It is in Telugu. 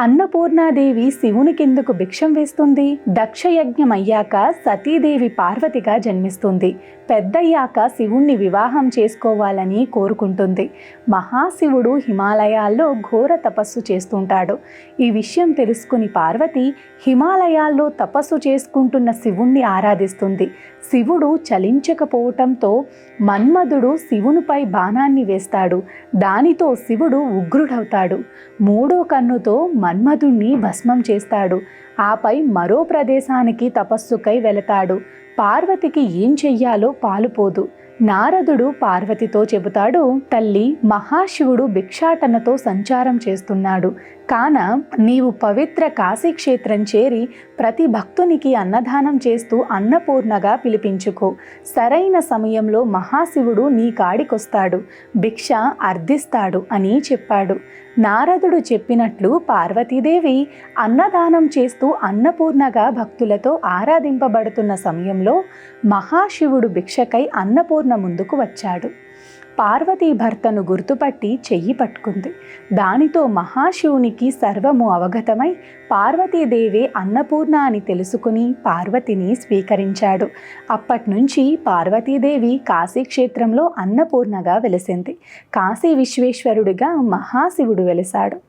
అన్నపూర్ణాదేవి శివుని కిందకు భిక్షం వేస్తుంది. దక్షయజ్ఞం అయ్యాక సతీదేవి పార్వతిగా జన్మిస్తుంది. పెద్దయ్యాక శివుణ్ణి వివాహం చేసుకోవాలని కోరుకుంటుంది. మహాశివుడు హిమాలయాల్లో ఘోర తపస్సు చేస్తుంటాడు. ఈ విషయం తెలుసుకుని పార్వతి హిమాలయాల్లో తపస్సు చేసుకుంటున్న శివుణ్ణి ఆరాధిస్తుంది. శివుడు చలించకపోవటంతో మన్మధుడు శివునిపై బాణాన్ని వేస్తాడు. దానితో శివుడు ఉగ్రుడవుతాడు. మూడో కన్నుతో మన్మధుణ్ణి భస్మం చేస్తాడు. ఆపై మరో ప్రదేశానికి తపస్సుకై వెళతాడు. పార్వతికి ఏం చెయ్యాలో పాలుపోదు. నారదుడు పార్వతితో చెబుతాడు తల్లి మహాశివుడు భిక్షాటనతో సంచారం చేస్తున్నాడు. కాన నీవు పవిత్ర కాశీక్షేత్రం చేరి ప్రతి భక్తునికి అన్నదానం చేస్తూ అన్నపూర్ణగా పిలిపించుకో. సరైన సమయంలో మహాశివుడు నీ కాడికొస్తాడు. భిక్ష అర్థిస్తాడు అని చెప్పాడు. నారదుడు చెప్పినట్లు పార్వతీదేవి అన్నదానం చేస్తూ అన్నపూర్ణగా భక్తులతో ఆరాధింపబడుతున్న సమయంలో మహాశివుడు భిక్షకై అన్నపూర్ణ ముందుకు వచ్చాడు. పార్వతీ భర్తను గుర్తుపట్టి చెయ్యి పట్టుకుంది. దానితో మహాశివునికి సర్వము అవగతమై పార్వతీదేవే అన్నపూర్ణ అని తెలుసుకుని పార్వతిని స్వీకరించాడు. అప్పటినుంచి పార్వతీదేవి కాశీక్షేత్రంలో అన్నపూర్ణగా వెలిసింది. కాశీ విశ్వేశ్వరుడిగా మహాశివుడు వెలిశాడు